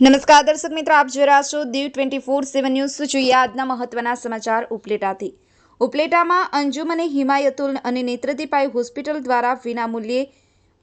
નમસ્કાર દર્શક મિત્રો, આપ જોઈ રહ્યા છો Diu twenty four seven news. જોઈએ આજના મહત્વના સમાચાર ઉપલેટાથી. ઉપલેટામાં અંજુમ અને હિમાયતુલ અને નેત્રદીપાઈ હોસ્પિટલ દ્વારા વિનામૂલ્યે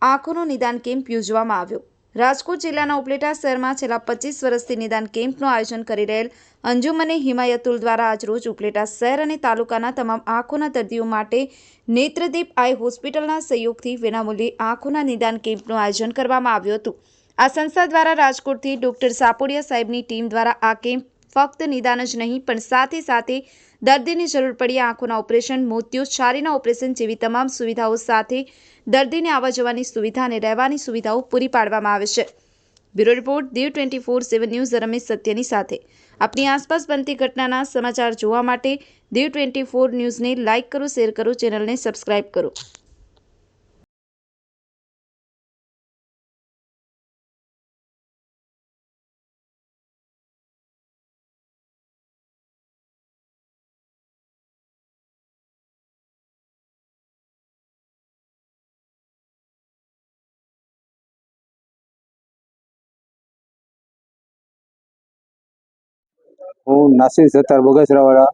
આંખોનું નિદાન કેમ્પ યોજવામાં આવ્યો. રાજકોટ જિલ્લાના ઉપલેટા શહેરમાં છેલ્લા પચીસ વર્ષથી નિદાન કેમ્પનું આયોજન કરી રહેલ અંજુમ અને હિમાયતુલ દ્વારા આજરોજ ઉપલેટા શહેર અને તાલુકાના તમામ આંખોના દર્દીઓ માટે નેત્રદીપ આઈ હોસ્પિટલના સહયોગથી વિનામૂલ્યે આંખોના નિદાન કેમ્પનું આયોજન કરવામાં આવ્યું હતું. આ સંસ્થા દ્વારા રાજકોટથી ડોક્ટર સાપોડિયા સાહેબની ટીમ દ્વારા આ કેમ્પ ફક્ત નિદાન જ નહીં, પણ સાથે સાથે દર્દીની જરૂર પડી આંખોના ઓપરેશન મોતિયો છારીના ઓપરેશન જેવી તમામ સુવિધાઓ સાથે દર્દીને આવવા જવાની સુવિધા અને રહેવાની સુવિધાઓ પૂરી પાડવામાં આવે છે. Bureau report, Diu twenty four seven news, Ramesh સત્યની સાથે. આપની આસપાસ બનતી ઘટનાના સમાચાર જોવા માટે દીવ ટ્વેન્ટી ફોર ન્યૂઝને લાઇક કરો, શેર કરો, ચેનલને સબસ્ક્રાઇબ કરો. હું નાસિર સત્તાર બગસરાવાળા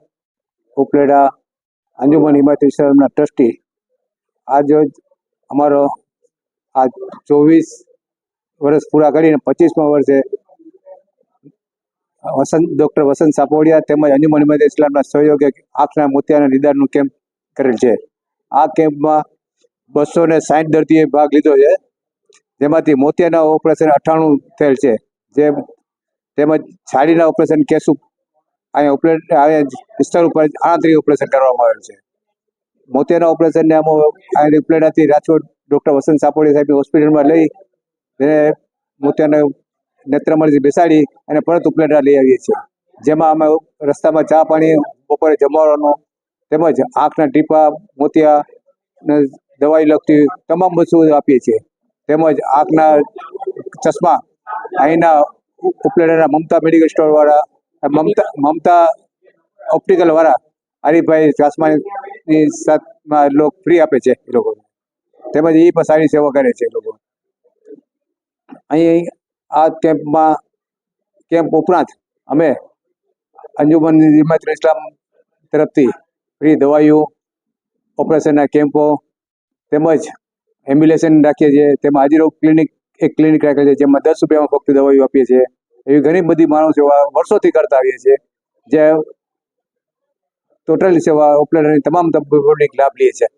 ઉપલેડા અંજુમન હિમાયત ઇસ્લામના ટ્રસ્ટી. આજ અમારો આ ચોવીસ વર્ષ પૂરા કરીને પચીસમા વર્ષે વસંત, ડૉક્ટર વસંત સાપોડિયા તેમજ અંજુમન હિમાયત ઇસ્લામના સહયોગે આંખના મોતિયાના નિદાનનું કેમ્પ કરેલ છે. આ કેમ્પમાં બસો ને સાઠ દર્દીએ ભાગ લીધો છે. જેમાંથી મોતિયાના ઓપરેશન અઠ્ઠાણું થયેલ છે. જે તેમજ છાડીના ઓપરેશન કેસુ અહીંયા ઓપરેટ અહીંયા વિસ્તાર ઉપર આણત્રીસ ઓપરેશન કરવામાં આવેલ છે. મોતિયાના ઓપરેશનને અહીં ઉપલેટાથી રાજકોટ ડૉક્ટર વસંત સાપોડી સાહેબની હોસ્પિટલમાં લઈ એને મોતિયાને નેત્રમણીથી બેસાડી અને પરત ઉપલેટા લઈ આવીએ છીએ. જેમાં અમે રસ્તામાં ચા પાણી, બપોરે જમવાનો, તેમજ આંખના ટીપા, મોતિયા ને દવાઈ લગતી તમામ વસ્તુ આપીએ છીએ. તેમજ આંખના ચશ્મા અહીંના ઉપલેટાના મમતા મેડિકલ સ્ટોર વાળા મમતા મમતા ઓપ્ટિકલ વાળા હરિભાઈ જાસમાની સાથમાં લોક ફ્રી આપે છે એ લોકો. તેમજ એ પણ સારી સેવા કરે છે એ લોકો. અહીં આ કેમ્પમાં, કેમ્પ ઉપરાંત અમે અંજુમન હિમાયત ઇસ્લામ તરફથી ફ્રી દવાઈઓ, ઓપરેશનના કેમ્પો તેમજ એમ્બ્યુલેશન રાખીએ છીએ. તેમાં હાજીરો ક્લિનિક એક ક્લિનિક રાખે છે, જેમાં દસ રૂપિયામાં ફક્ત દવાઈઓ આપીએ છીએ. એવી ઘણી બધી માનવ સેવા વર્ષોથી કરતા આવીએ છીએ, જે ટોટલ સેવા ઉપલેટાની તમામ તબક્કોની લાભ લઈએ છીએ